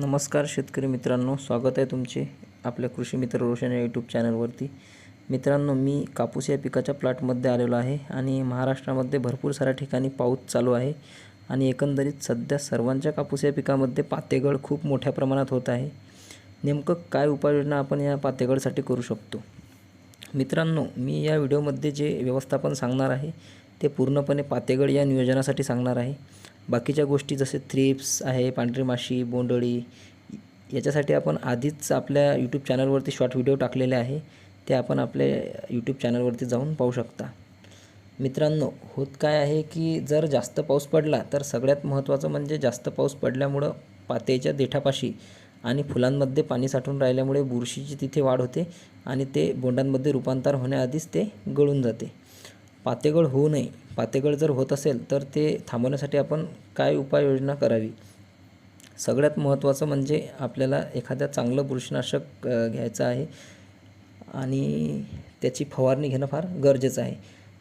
नमस्कार शेतकरी मित्रांनो स्वागत आहे तुमचे आपल्या कृषी मित्र रोशन या यूट्यूब चॅनलवरती मित्रांनो मी कापूस या पिकाच्या प्लॉटमध्ये आलेलो आहे आणि महाराष्ट्रामध्ये भरपूर साऱ्या ठिकाणी पाऊस चालू आहे आणि एकंदरीत सध्या सर्वांच्या कापूस या पिकामध्ये पातेगळ खूप मोठ्या प्रमाणात होत आहे. नेमकं काय उपाययोजना आपण या पातेगळसाठी करू शकतो? मित्रांनो मी या व्हिडिओमध्ये जे व्यवस्थापन सांगणार आहे ते पूर्णपणे पातेगड या नियोजनासाठी सांगणार आहे. बाकीच्या गोष्टी जसे थ्रिप्स आहे पांढरी माशी बोंडळी याच्यासाठी आपण आधीच आपल्या यूट्यूब चॅनलवरती शॉर्ट व्हिडिओ टाकलेले आहे. ते आपण आपल्या यूट्यूब चॅनलवरती जाऊन पाहू शकता. मित्रांनो होत काय आहे की जर जास्त पाऊस पडला तर सगळ्यात महत्त्वाचं म्हणजे जास्त पाऊस पडल्यामुळं पातेच्या देठापाशी आणि फुलांमध्ये पाणी साठून राहिल्यामुळे बुरशीची तिथे वाढ होते आणि ते बोंडांमध्ये रूपांतर होण्याआधीच ते गळून जाते. पातेगळ होऊ नये. पातेगळ जर होत असेल तर ते थांबवण्यासाठी आपण काय उपाययोजना करावी? सगळ्यात महत्त्वाचं म्हणजे आपल्याला एखाद्या चांगलं बुरशीनाशक घ्यायचं आहे आणि त्याची फवारणी घेणं फार गरजेचं आहे.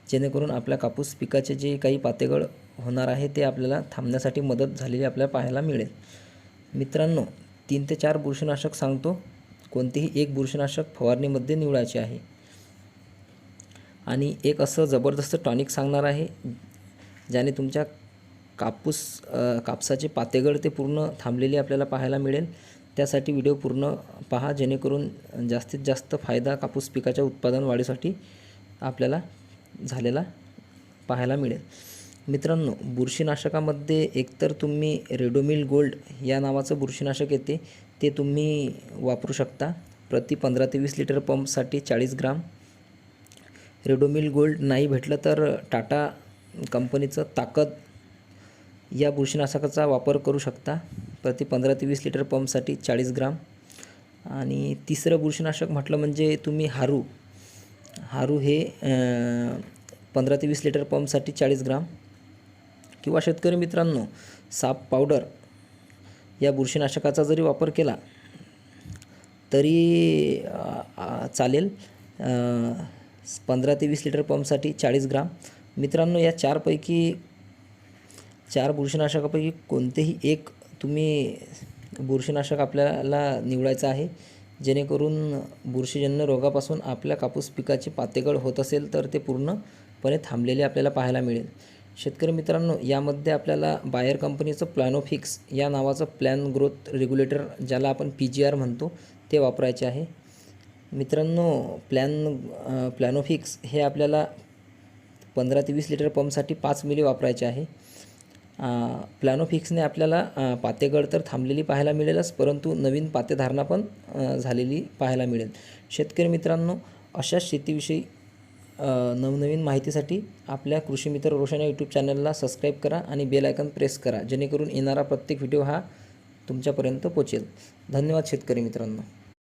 जेणेकरून आपल्या कापूस पिकाचे जे काही पातेगळ होणार आहे ते आपल्याला थांबण्यासाठी मदत झालेली आपल्याला पाहायला मिळेल. मित्रांनो तीन ते चार बुरशीनाशक सांगतो. कोणतेही एक बुरशीनाशक फवारणीमध्ये निवडायचे आहे. आणि एक असं जबरदस्त टॉनिक सांगणार आहे ज्याने तुमच्या कापूस कापसाचे पातेगळ ते पूर्ण थांबलेले आपल्याला पाहायला मिळेल. त्यासाठी व्हिडिओ पूर्ण पहा जेणेकरून जास्तीत जास्त फायदा कापूस पिकाच्या उत्पादन वाढीसाठी आपल्याला झालेला पाहायला मिळेल. मित्रांनो बुरशीनाशकामध्ये एकतर तुम्ही रेडोमिल गोल्ड या नावाचं बुरशीनाशक येते ते तुम्ही वापरू शकता. प्रति पंधरा ते वीस लिटर पंपसाठी चाळीस ग्राम रेडोमिल गोल्ड नाही भेटलं तर टाटा कंपनीचं ताकद या बुरशीनाशकाचा वापर करू शकता. प्रति पंधरा ते वीस लिटर पंपसाठी चाळीस ग्राम. आणि तिसरं बुरशीनाशक म्हटलं म्हणजे तुम्ही हारू. हारू हे पंधरा ते वीस लिटर पंपसाठी चाळीस ग्राम. किंवा शेतकरी मित्रांनो साप पावडर या बुरशीनाशकाचा जरी वापर केला तरी चालेल. पंधरा ते वीस लिटर पंपसाठी चाळीस ग्राम. मित्रांनो या चारपैकी चार बुरशीनाशकापैकी कोणतेही एक तुम्ही बुरशीनाशक आपल्याला निवडायचं आहे. जेणेकरून बुरशीजन्य रोगापासून आपल्या कापूस पिकाचे पातेगळ होत असेल तर ते पूर्णपणे थांबलेले आपल्याला पाहायला मिळेल. शेतकरी मित्रांनो यामध्ये आपल्याला बायर कंपनीचं प्लॅनोफिक्स या नावाचं प्लॅन ग्रोथ रेग्युलेटर ज्याला आपण पी जी आर म्हणतो ते वापरायचे आहे. मित्रांनो प्लॅन प्लॅनोफिक्स हे आपल्याला पंधरा ते वीस लिटर पंपसाठी पाच मिली वापरायचे आहे. प्लॅनोफिक्सने आपल्याला पातेगड पातेगळ तर थांबलेली पाहायला मिळेलच परंतु नवीन पातेधारणा पण झालेली पाहायला मिळेल. शेतकरी मित्रांनो अशाच शेतीविषयी नवनवीन माहितीसाठी आपल्या कृषी मित्र रोशन यूट्यूब चॅनलला सबस्क्राईब करा आणि बेल आयकन प्रेस करा जेणेकरून येणारा प्रत्येक व्हिडिओ हा तुमच्यापर्यंत पोचेल. धन्यवाद शेतकरी मित्रांनो.